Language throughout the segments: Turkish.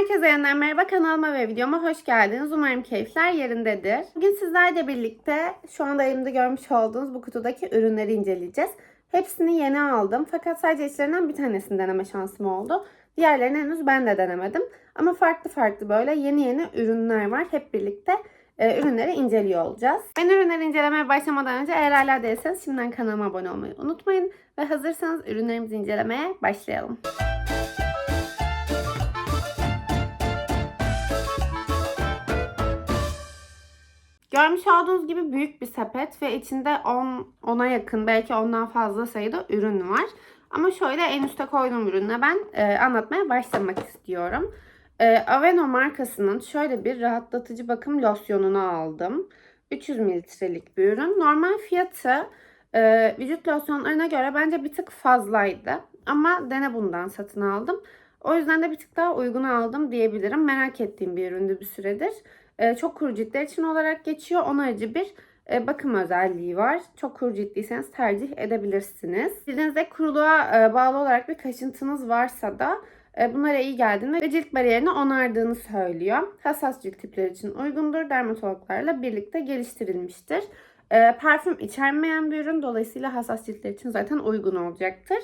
Herkese yeniden merhaba kanalıma ve videoma hoş geldiniz. Umarım keyifler yerindedir. Bugün sizlerle birlikte şu anda elimde görmüş olduğunuz bu kutudaki ürünleri inceleyeceğiz. Hepsini yeni aldım fakat sadece içlerinden bir tanesini deneme şansım oldu. Diğerlerini henüz ben de denemedim. Ama farklı farklı böyle yeni yeni ürünler var. Hep birlikte e, ürünleri inceliyor olacağız. Ben ürünleri incelemeye başlamadan önce eğer hala değilseniz şimdiden kanalıma abone olmayı unutmayın. Ve hazırsanız ürünlerimizi incelemeye başlayalım. Görmüş olduğunuz gibi büyük bir sepet ve içinde 10 10'a yakın belki ondan fazla sayıda ürün var. Ama şöyle en üste koyduğum ürünle ben e, anlatmaya başlamak istiyorum. E, Aveno markasının şöyle bir rahatlatıcı bakım losyonunu aldım. 300 mililitrelik bir ürün. Normal fiyatı e, vücut losyonlarına göre bence bir tık fazlaydı. Ama dene bundan satın aldım. O yüzden de bir tık daha uygun aldım diyebilirim. Merak ettiğim bir üründü bir süredir. E, çok kuru ciltler için olarak geçiyor. Onarıcı bir e, bakım özelliği var. Çok kuru ciltliyseniz tercih edebilirsiniz. Cildinizde kuruluğa e, bağlı olarak bir kaşıntınız varsa da e, bunlara iyi geldiğini ve cilt bariyerini onardığını söylüyor. Hassas cilt tipleri için uygundur. Dermatologlarla birlikte geliştirilmiştir. Parfüm içermeyen bir ürün. Dolayısıyla hassas ciltler için zaten uygun olacaktır.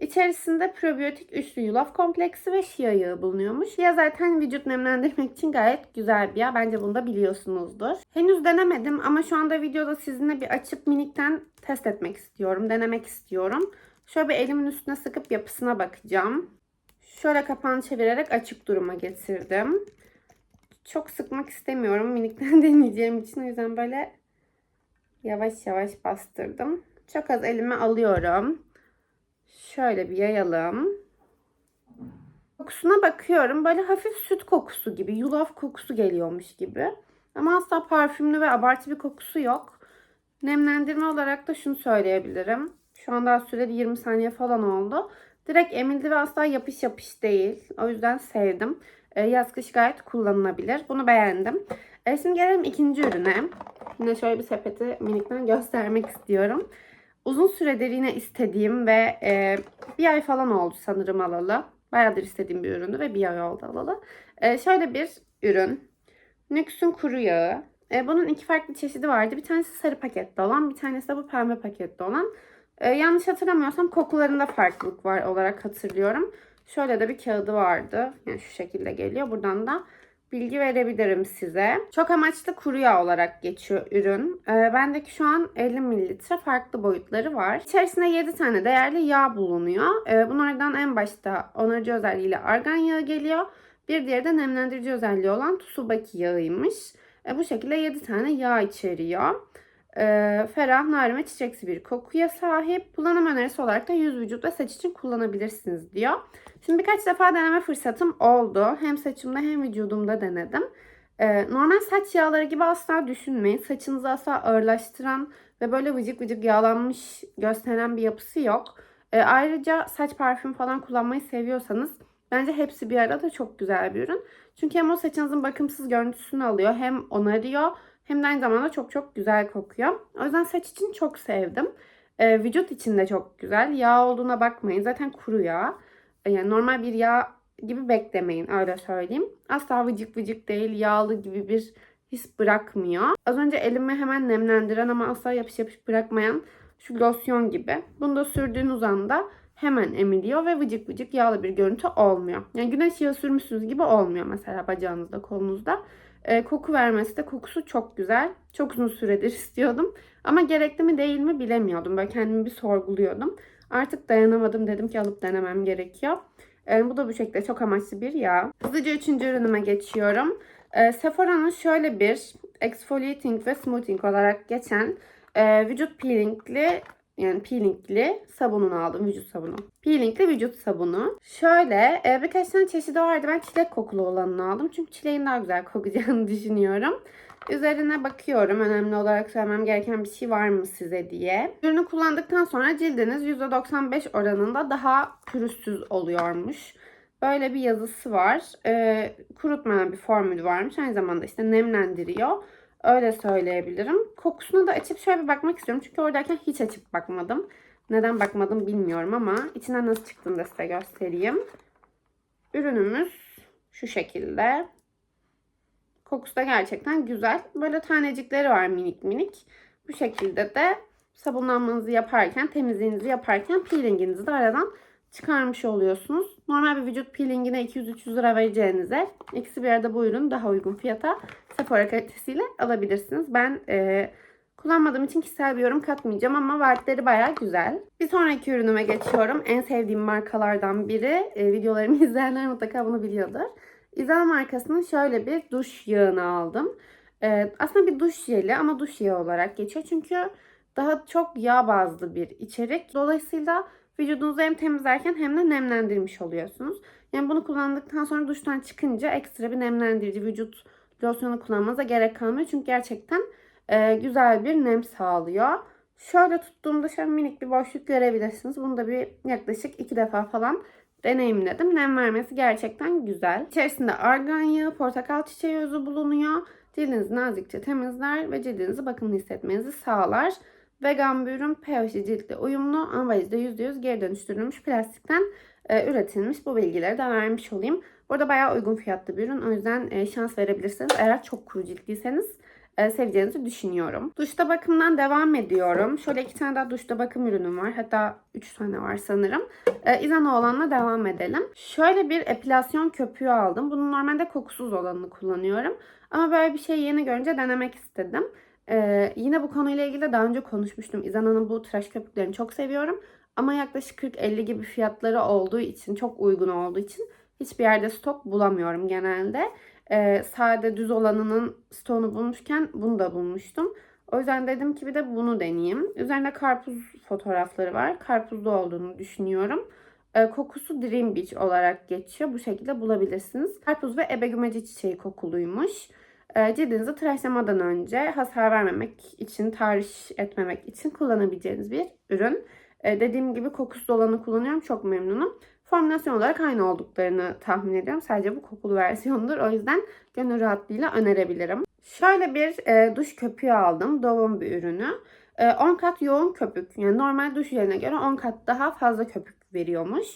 İçerisinde probiyotik üçlü yulaf kompleksi ve şia yağı bulunuyormuş. Ya zaten vücut nemlendirmek için gayet güzel bir yağ. Bence bunu da biliyorsunuzdur. Henüz denemedim ama şu anda videoda sizinle bir açıp minikten test etmek istiyorum. Denemek istiyorum. Şöyle bir elimin üstüne sıkıp yapısına bakacağım. Şöyle kapağını çevirerek açık duruma getirdim. Çok sıkmak istemiyorum. Minikten deneyeceğim için o yüzden böyle yavaş yavaş bastırdım. Çok az elime alıyorum. Şöyle bir yayalım. Kokusuna bakıyorum. Böyle hafif süt kokusu gibi, yulaf kokusu geliyormuş gibi. Ama asla parfümlü ve abartı bir kokusu yok. Nemlendirme olarak da şunu söyleyebilirim. Şu an daha süreli 20 saniye falan oldu. Direkt emildi ve asla yapış yapış değil. O yüzden sevdim. E, yaz kış gayet kullanılabilir. Bunu beğendim. E, şimdi gelelim ikinci ürüne. Yine şöyle bir sepeti minikten göstermek istiyorum. Uzun süredir yine istediğim ve e, bir ay falan oldu sanırım alalı. Bayağıdır istediğim bir üründü ve bir ay oldu alalı. E, şöyle bir ürün. Nüks'ün kuru yağı. E, bunun iki farklı çeşidi vardı. Bir tanesi sarı pakette olan, bir tanesi de bu pembe pakette olan. E, yanlış hatırlamıyorsam kokularında farklılık var olarak hatırlıyorum. Şöyle de bir kağıdı vardı. Yani şu şekilde geliyor. Buradan da bilgi verebilirim size. Çok amaçlı kuru yağ olarak geçiyor ürün. Ee, bendeki şu an 50 mililitre farklı boyutları var. İçerisinde 7 tane değerli yağ bulunuyor. Ee, bunlardan en başta onarıcı özelliğiyle argan yağı geliyor. Bir diğeri de nemlendirici özelliği olan tsubaki yağıymış. Ee, bu şekilde 7 tane yağ içeriyor. Ee, ferah, narin ve çiçeksi bir kokuya sahip. Kullanım önerisi olarak da yüz, vücut ve saç için kullanabilirsiniz diyor. Şimdi birkaç defa deneme fırsatım oldu. Hem saçımda hem vücudumda denedim. Ee, normal saç yağları gibi asla düşünmeyin. Saçınızı asla ağırlaştıran ve böyle vıcık vıcık yağlanmış gösteren bir yapısı yok. Ee, ayrıca saç parfüm falan kullanmayı seviyorsanız bence hepsi bir arada çok güzel bir ürün. Çünkü hem o saçınızın bakımsız görüntüsünü alıyor hem onarıyor hem de aynı zamanda çok çok güzel kokuyor. O yüzden saç için çok sevdim. Ee, vücut için de çok güzel. Yağ olduğuna bakmayın. Zaten kuru yağ. Yani normal bir yağ gibi beklemeyin öyle söyleyeyim. Asla vıcık vıcık değil, yağlı gibi bir his bırakmıyor. Az önce elimi hemen nemlendiren ama asla yapış yapış bırakmayan şu losyon gibi. Bunu da sürdüğünüz anda hemen emiliyor ve vıcık vıcık yağlı bir görüntü olmuyor. Yani güneş yağı sürmüşsünüz gibi olmuyor mesela bacağınızda, kolunuzda. E, koku vermesi de kokusu çok güzel. Çok uzun süredir istiyordum. Ama gerekli mi değil mi bilemiyordum. Böyle kendimi bir sorguluyordum. Artık dayanamadım dedim ki alıp denemem gerekiyor. E, bu da bu şekilde çok amaçlı bir yağ. Hızlıca üçüncü ürünüme geçiyorum. E, Sephora'nın şöyle bir exfoliating ve smoothing olarak geçen e, vücut peelingli yani peelingli sabununu aldım. Vücut sabunu. Peelingli vücut sabunu. Şöyle e, birkaç tane çeşidi vardı. Ben çilek kokulu olanını aldım. Çünkü çileğin daha güzel kokacağını düşünüyorum. Üzerine bakıyorum. Önemli olarak söylemem gereken bir şey var mı size diye. Ürünü kullandıktan sonra cildiniz %95 oranında daha pürüzsüz oluyormuş. Böyle bir yazısı var. E, kurutmayan bir formülü varmış. Aynı zamanda işte nemlendiriyor. Öyle söyleyebilirim. Kokusuna da açıp şöyle bir bakmak istiyorum. Çünkü oradayken hiç açıp bakmadım. Neden bakmadım bilmiyorum ama içinden nasıl çıktığını da size göstereyim. Ürünümüz Şu şekilde. Kokusu da gerçekten güzel. Böyle tanecikleri var minik minik. Bu şekilde de sabunlanmanızı yaparken, temizliğinizi yaparken peelinginizi de aradan çıkarmış oluyorsunuz. Normal bir vücut peelingine 200-300 lira vereceğinize ikisi bir arada bu ürün daha uygun fiyata Sephora kalitesiyle alabilirsiniz. Ben e, kullanmadığım için kişisel bir yorum katmayacağım ama vaatleri baya güzel. Bir sonraki ürünüme geçiyorum. En sevdiğim markalardan biri. E, videolarımı izleyenler mutlaka bunu biliyordur. İzel markasının şöyle bir duş yağını aldım. E, aslında bir duş jeli ama duş yağı olarak geçiyor. Çünkü daha çok yağ bazlı bir içerik. Dolayısıyla vücudunuzu hem temizlerken hem de nemlendirmiş oluyorsunuz. Yani bunu kullandıktan sonra duştan çıkınca ekstra bir nemlendirici vücut losyonu kullanmanıza gerek kalmıyor. Çünkü gerçekten e, güzel bir nem sağlıyor. Şöyle tuttuğumda şöyle minik bir boşluk görebilirsiniz. Bunu da bir yaklaşık iki defa falan deneyimledim. Nem vermesi gerçekten güzel. İçerisinde argan yağı, portakal çiçeği özü bulunuyor. Cildinizi nazikçe temizler ve cildinizi bakımlı hissetmenizi sağlar. Vegan bir ürün pH ciltle uyumlu, ambalajda %100 geri dönüştürülmüş plastikten e, üretilmiş. Bu bilgileri de vermiş olayım. Burada bayağı uygun fiyatlı bir ürün. O yüzden e, şans verebilirsiniz. Eğer çok kuru ciltliyseniz e, seveceğinizi düşünüyorum. Duşta bakımdan devam ediyorum. Şöyle iki tane daha duşta bakım ürünüm var. Hatta üç tane var sanırım. E, İzana olanla devam edelim. Şöyle bir epilasyon köpüğü aldım. Bunun normalde kokusuz olanını kullanıyorum. Ama böyle bir şey yeni görünce denemek istedim. Ee, yine bu konuyla ilgili daha önce konuşmuştum. İzana'nın bu tıraş köpüklerini çok seviyorum. Ama yaklaşık 40-50 gibi fiyatları olduğu için, çok uygun olduğu için hiçbir yerde stok bulamıyorum genelde. Ee, sade düz olanının stoğunu bulmuşken bunu da bulmuştum. O yüzden dedim ki bir de bunu deneyeyim. Üzerinde karpuz fotoğrafları var. Karpuzlu olduğunu düşünüyorum. Ee, kokusu Dream Beach olarak geçiyor. Bu şekilde bulabilirsiniz. Karpuz ve ebegümeci çiçeği kokuluymuş. E, cildinizi tıraşlamadan önce hasar vermemek için, tahriş etmemek için kullanabileceğiniz bir ürün. E, dediğim gibi kokusuz olanı kullanıyorum. Çok memnunum. Formülasyon olarak aynı olduklarını tahmin ediyorum. Sadece bu kokulu versiyonudur. O yüzden gönül rahatlığıyla önerebilirim. Şöyle bir e, duş köpüğü aldım. Dove'un bir ürünü. E, 10 kat yoğun köpük. Yani normal duş yerine göre 10 kat daha fazla köpük veriyormuş.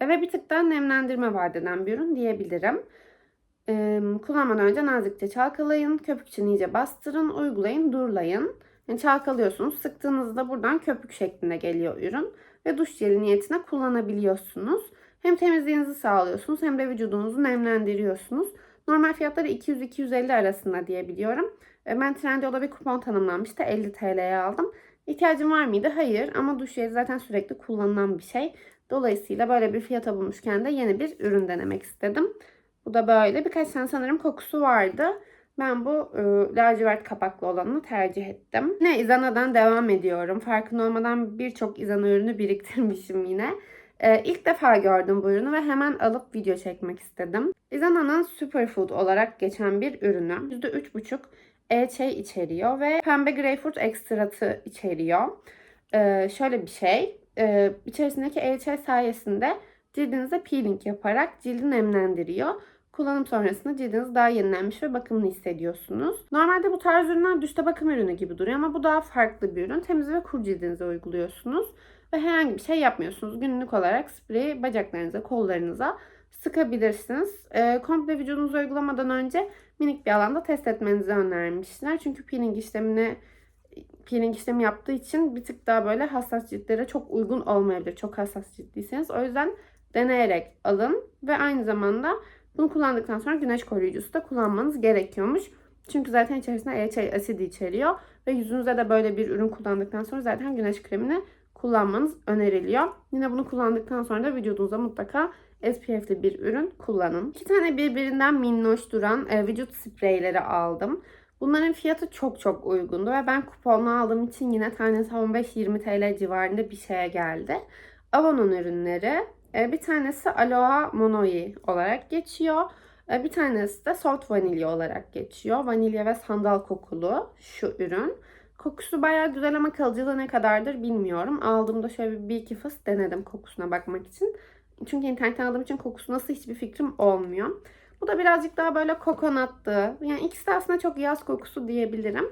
E, ve bir tık daha nemlendirme vaat bir ürün diyebilirim. Ee, kullanmadan önce nazikçe çalkalayın. Köpük için iyice bastırın. Uygulayın. Durlayın. Yani çalkalıyorsunuz. Sıktığınızda buradan köpük şeklinde geliyor ürün. Ve duş jeli niyetine kullanabiliyorsunuz. Hem temizliğinizi sağlıyorsunuz hem de vücudunuzu nemlendiriyorsunuz. Normal fiyatları 200-250 arasında diyebiliyorum. Ben Trendyol'da bir kupon tanımlanmıştı. 50 TL'ye aldım. İhtiyacım var mıydı? Hayır. Ama duş jeli zaten sürekli kullanılan bir şey. Dolayısıyla böyle bir fiyata bulmuşken de yeni bir ürün denemek istedim. Bu da böyle. Birkaç tane sanırım kokusu vardı. Ben bu e, lacivert kapaklı olanını tercih ettim. Yine Izana'dan devam ediyorum. Farkında olmadan birçok Izana ürünü biriktirmişim yine. E, ilk defa gördüm bu ürünü ve hemen alıp video çekmek istedim. Izana'nın Superfood olarak geçen bir ürünü. %3,5 e-çay içeriyor ve pembe greyfurt ekstratı içeriyor. E, şöyle bir şey. E, içerisindeki e-çay sayesinde cildinize peeling yaparak cildi nemlendiriyor. Kullanım sonrasında cildiniz daha yenilenmiş ve bakımlı hissediyorsunuz. Normalde bu tarz ürünler duşta bakım ürünü gibi duruyor ama bu daha farklı bir ürün. Temiz ve kuru cildinize uyguluyorsunuz ve herhangi bir şey yapmıyorsunuz. Günlük olarak spreyi bacaklarınıza, kollarınıza sıkabilirsiniz. E, komple vücudunuza uygulamadan önce minik bir alanda test etmenizi önermişler. Çünkü peeling işlemini peeling işlemi yaptığı için bir tık daha böyle hassas ciltlere çok uygun olmayabilir. Çok hassas ciltliyseniz. O yüzden deneyerek alın ve aynı zamanda bunu kullandıktan sonra güneş koruyucusu da kullanmanız gerekiyormuş. Çünkü zaten içerisinde EHA asidi içeriyor ve yüzünüze de böyle bir ürün kullandıktan sonra zaten güneş kremini kullanmanız öneriliyor. Yine bunu kullandıktan sonra da vücudunuza mutlaka SPF'li bir ürün kullanın. İki tane birbirinden minnoş duran e, vücut spreyleri aldım. Bunların fiyatı çok çok uygundu ve ben kuponlu aldığım için yine tanesi 15-20 TL civarında bir şeye geldi. Avon'un ürünleri bir tanesi Aloha Monoi olarak geçiyor. E, bir tanesi de Soft Vanilya olarak geçiyor. Vanilya ve sandal kokulu şu ürün. Kokusu bayağı güzel ama kalıcılığı ne kadardır bilmiyorum. Aldığımda şöyle bir iki fıs denedim kokusuna bakmak için. Çünkü internetten aldığım için kokusu nasıl hiçbir fikrim olmuyor. Bu da birazcık daha böyle kokonattı. Yani ikisi de aslında çok yaz kokusu diyebilirim.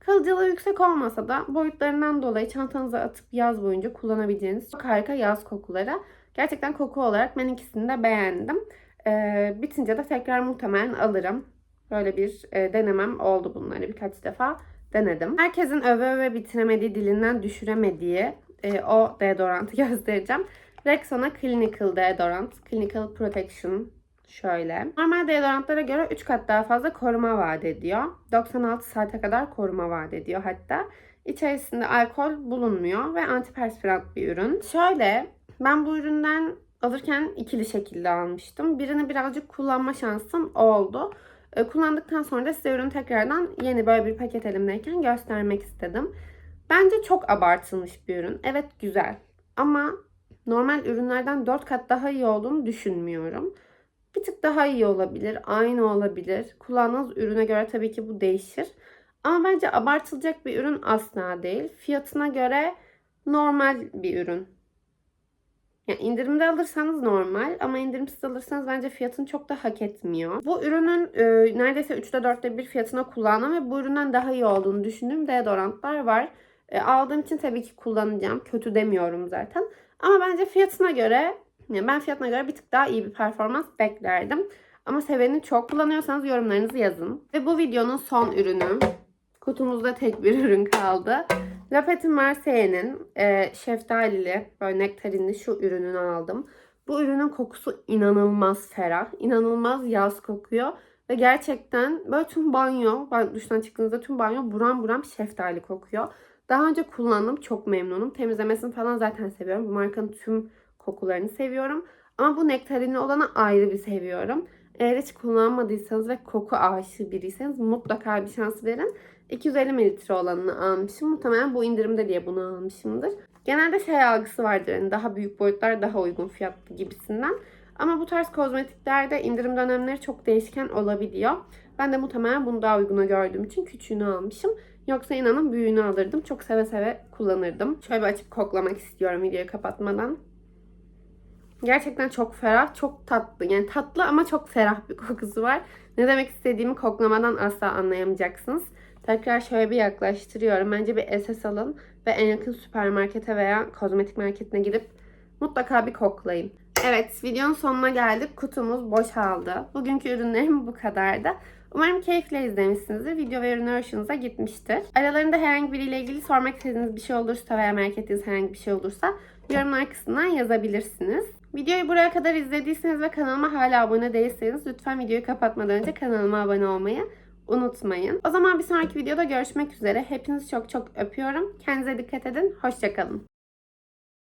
Kalıcılığı yüksek olmasa da boyutlarından dolayı çantanıza atıp yaz boyunca kullanabileceğiniz çok harika yaz kokuları. Gerçekten koku olarak ben ikisini de beğendim. Ee, bitince de tekrar muhtemelen alırım. Böyle bir e, denemem oldu bunları birkaç defa denedim. Herkesin öve öve bitiremediği, dilinden düşüremediği e, o deodorantı göstereceğim. Rexona Clinical Deodorant. Clinical Protection şöyle. Normal deodorantlara göre 3 kat daha fazla koruma vaat ediyor. 96 saate kadar koruma vaat ediyor hatta. İçerisinde alkol bulunmuyor ve antiperspirant bir ürün. Şöyle ben bu üründen alırken ikili şekilde almıştım. Birini birazcık kullanma şansım oldu. E, Kullandıktan sonra da size ürünü tekrardan yeni böyle bir paket elimdeyken göstermek istedim. Bence çok abartılmış bir ürün. Evet güzel ama normal ürünlerden 4 kat daha iyi olduğunu düşünmüyorum. Bir tık daha iyi olabilir, aynı olabilir. Kullandığınız ürüne göre tabii ki bu değişir. Ama bence abartılacak bir ürün asla değil. Fiyatına göre normal bir ürün. Yani indirimde alırsanız normal ama indirimsiz alırsanız bence fiyatını çok da hak etmiyor. Bu ürünün e, neredeyse 3'te 4'te bir fiyatına kullandım ve bu üründen daha iyi olduğunu düşündüğüm deodorantlar var. E, aldığım için tabii ki kullanacağım. Kötü demiyorum zaten. Ama bence fiyatına göre yani ben fiyatına göre bir tık daha iyi bir performans beklerdim. Ama seveni çok kullanıyorsanız yorumlarınızı yazın. Ve bu videonun son ürünü. Kutumuzda tek bir ürün kaldı. La Petit Marseille'nin e, şeftalili, böyle nektarinli şu ürününü aldım. Bu ürünün kokusu inanılmaz ferah, inanılmaz yaz kokuyor. Ve gerçekten böyle tüm banyo, duştan çıktığınızda tüm banyo buram buram şeftali kokuyor. Daha önce kullandım, çok memnunum. Temizlemesini falan zaten seviyorum. Bu markanın tüm kokularını seviyorum. Ama bu nektarinli olanı ayrı bir seviyorum. Eğer hiç kullanmadıysanız ve koku aşığı biriyseniz mutlaka bir şans verin. 250 mililitre olanını almışım. Muhtemelen bu indirimde diye bunu almışımdır. Genelde şey algısı vardır. Yani daha büyük boyutlar daha uygun fiyatlı gibisinden. Ama bu tarz kozmetiklerde indirim dönemleri çok değişken olabiliyor. Ben de muhtemelen bunu daha uyguna gördüğüm için küçüğünü almışım. Yoksa inanın büyüğünü alırdım. Çok seve seve kullanırdım. Şöyle bir açıp koklamak istiyorum videoyu kapatmadan. Gerçekten çok ferah, çok tatlı. Yani tatlı ama çok ferah bir kokusu var. Ne demek istediğimi koklamadan asla anlayamayacaksınız. Tekrar şöyle bir yaklaştırıyorum. Bence bir SS alın ve en yakın süpermarkete veya kozmetik marketine gidip mutlaka bir koklayın. Evet, videonun sonuna geldik. Kutumuz boşaldı. Bugünkü ürünlerim bu kadardı. Umarım keyifle izlemişsinizdir. Video ve ürünler hoşunuza gitmiştir. Aralarında herhangi biriyle ilgili sormak istediğiniz bir şey olursa veya merak ettiğiniz herhangi bir şey olursa yorumlar kısmından yazabilirsiniz. Videoyu buraya kadar izlediyseniz ve kanalıma hala abone değilseniz lütfen videoyu kapatmadan önce kanalıma abone olmayı unutmayın. O zaman bir sonraki videoda görüşmek üzere. Hepinizi çok çok öpüyorum. Kendinize dikkat edin. Hoşçakalın.